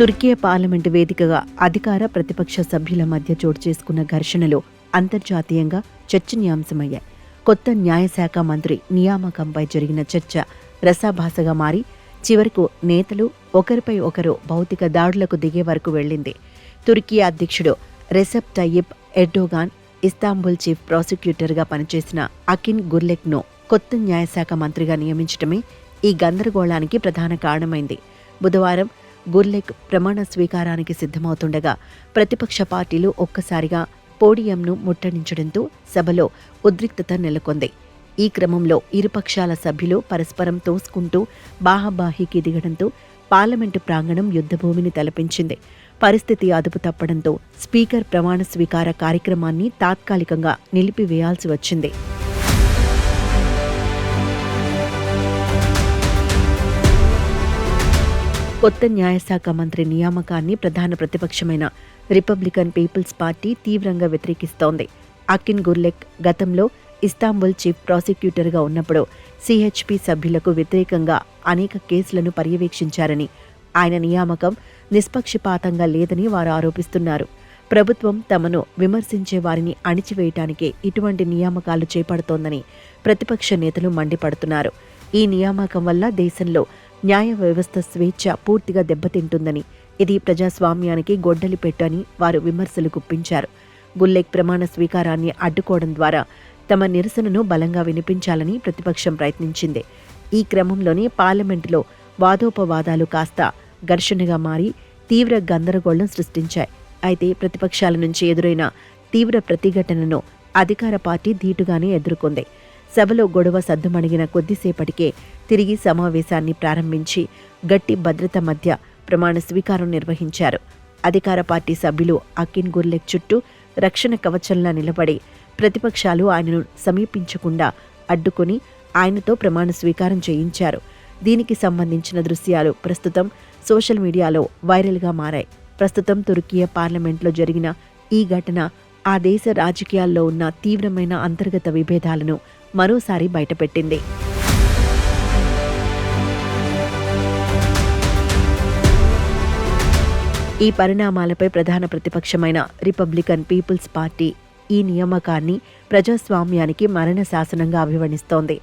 Turkiye parliament వేదికగా అధికార ప్రతిపక్ష సభ్యుల మధ్య చోటు చేసుకున్న ఘర్షణలు అంతర్జాతీయంగా చర్చనీయాంశమయ్యాయి. కొత్త న్యాయశాఖ మంత్రి నియామకంపై జరిగిన చర్చ రసాభాసగా మారి చివరకు నేతలు ఒకరిపై ఒకరు భౌతిక దాడులకు దిగే వరకు వెళ్ళింది. తుర్కీ అధ్యక్షుడు Recep Tayyip Erdogan Istanbul chief ప్రాసిక్యూటర్గా పనిచేసిన అకిన్ గుర్లెక్ను కొత్త న్యాయశాఖ మంత్రిగా నియమించడమే ఈ గందరగోళానికి ప్రధాన కారణమైంది. బుధవారం గుర్లెక్ ప్రమాణ స్వీకారానికి సిద్ధమవుతుండగా ప్రతిపక్ష పార్టీలు ఒక్కసారిగా పోడియంను ముట్టడించడంతో సభలో ఉద్రిక్తత నెలకొంది. ఈ క్రమంలో ఇరుపక్షాల సభ్యులు పరస్పరం తోసుకుంటూ బాహాబాహీకి దిగడంతో పార్లమెంటు ప్రాంగణం యుద్ధభూమిని తలపించింది. పరిస్థితి అదుపు తప్పడంతో స్పీకర్ ప్రమాణ స్వీకార కార్యక్రమాన్ని తాత్కాలికంగా నిలిపివేయాల్సి వచ్చింది. కొత్త న్యాయశాఖ మంత్రి నియామకాన్ని ప్రధాన ప్రతిపక్షమైన రిపబ్లికన్ పీపుల్స్ పార్టీ తీవ్రంగా వ్యతిరేకిస్తోంది. అకిన్ గుర్లెక్ గతంలో ఇస్తాంబుల్ చీఫ్ ప్రాసిక్యూటర్గా ఉన్నప్పుడు సిహెచ్పి సభ్యులకు వ్యతిరేకంగా అనేక కేసులను పర్యవేక్షించారని ఆయన నియామకం నిష్పక్షపాతంగా లేదని వారు ఆరోపిస్తున్నారు. ప్రభుత్వం తమను విమర్శించే వారిని అణిచివేయటానికే ఇటువంటి నియామకాలు చేపడుతోందని ప్రతిపక్ష నేతలు మండిపడుతున్నారు. ఈ నియామకం వల్ల దేశంలో న్యాయ వ్యవస్థ స్వేచ్ఛ పూర్తిగా దెబ్బతింటుందని ఇది ప్రజాస్వామ్యానికి గొడ్డలి పెట్టని వారు విమర్శలు గుప్పించారు. గుల్లెక్ ప్రమాణ స్వీకారాన్ని అడ్డుకోవడం ద్వారా తమ నిరసనను బలంగా వినిపించాలని ప్రతిపక్షం ప్రయత్నించింది. ఈ క్రమంలోనే పార్లమెంటులో వాదోపవాదాలు కాస్త ఘర్షణగా మారి తీవ్ర గందరగోళం సృష్టించాయి. అయితే ప్రతిపక్షాల నుంచి ఎదురైన తీవ్ర ప్రతిఘటనను అధికార పార్టీ ధీటుగానే ఎదుర్కొంది. సభలో గొడవ సద్దుమణిగిన కొద్దిసేపటికే తిరిగి సమావేశాన్ని ప్రారంభించి గట్టి భద్రత మధ్య ప్రమాణ స్వీకారం నిర్వహించారు. అధికార పార్టీ సభ్యులు అకిన్ గుర్లెక్ చుట్టూ రక్షణ కవచంలా నిలబడి ప్రతిపక్షాలు ఆయనను సమీపించకుండా అడ్డుకొని ఆయనతో ప్రమాణ స్వీకారం చేయించారు. దీనికి సంబంధించిన దృశ్యాలు ప్రస్తుతం సోషల్ మీడియాలో వైరల్గా మారాయి. ప్రస్తుతం తుర్కియా పార్లమెంట్లో జరిగిన ఈ ఘటన ఆ దేశ రాజకీయాల్లో ఉన్న తీవ్రమైన అంతర్గత విభేదాలను మరోసారి బయటపెట్టింది. ఈ పరిణామాలపై ప్రధాన ప్రతిపక్షమైన రిపబ్లికన్ పీపుల్స్ పార్టీ ఈ నియామకాన్ని ప్రజాస్వామ్యానికి మరణ శాసనంగా అభివర్ణిస్తోంది.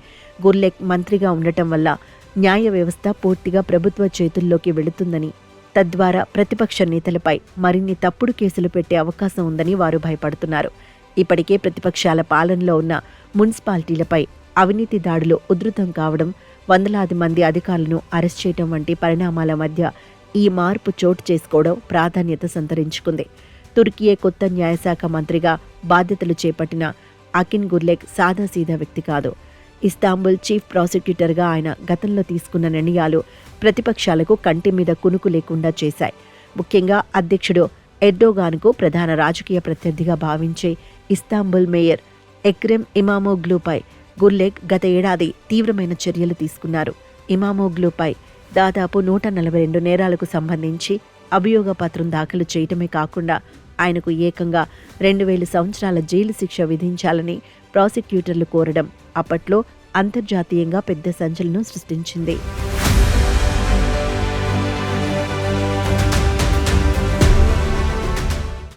గుర్లెక్ మంత్రిగా ఉండటం వల్ల న్యాయ వ్యవస్థ పూర్తిగా ప్రభుత్వ చేతుల్లోకి వెళుతుందని తద్వారా ప్రతిపక్ష నేతలపై మరిన్ని తప్పుడు కేసులు పెట్టే అవకాశం ఉందని వారు భయపడుతున్నారు. ఇప్పటికే ప్రతిపక్షాల పాలనలో ఉన్న మున్సిపాలిటీలపై అవినీతి దాడులు ఉధృతం కావడం వందలాది మంది అధికారులను అరెస్ట్ చేయడం వంటి పరిణామాల మధ్య ఈ మార్పు చోటు చేసుకోవడం ప్రాధాన్యత సంతరించుకుంది. తుర్కియే కొత్త న్యాయశాఖ మంత్రిగా బాధ్యతలు చేపట్టిన అకిన్ గుర్లెక్ సాదాసీదా వ్యక్తి కాదు. ఇస్తాంబుల్ చీఫ్ ప్రాసిక్యూటర్గా ఆయన గతంలో తీసుకున్న నిర్ణయాలు ప్రతిపక్షాలకు కంటి మీద కునుకు లేకుండా చేశాయి. ముఖ్యంగా అధ్యక్షుడు ఎర్డోగాన్కు ప్రధాన రాజకీయ ప్రత్యర్థిగా భావించే ఇస్తాంబుల్ మేయర్ ఎక్రెమ్ ఇమామోగ్లూపై గుర్లెగ్ గత ఏడాది తీవ్రమైన చర్యలు తీసుకున్నారు. ఇమామోగ్లూపై దాదాపు నూట నలభై రెండు నేరాలకు సంబంధించి అభియోగ పత్రం దాఖలు చేయటమే కాకుండా ఆయనకు ఏకంగా రెండు వేల సంవత్సరాల జైలు శిక్ష విధించాలని ప్రాసిక్యూటర్లు కోరడం అప్పట్లో అంతర్జాతీయంగా పెద్ద సంచలనం సృష్టించింది.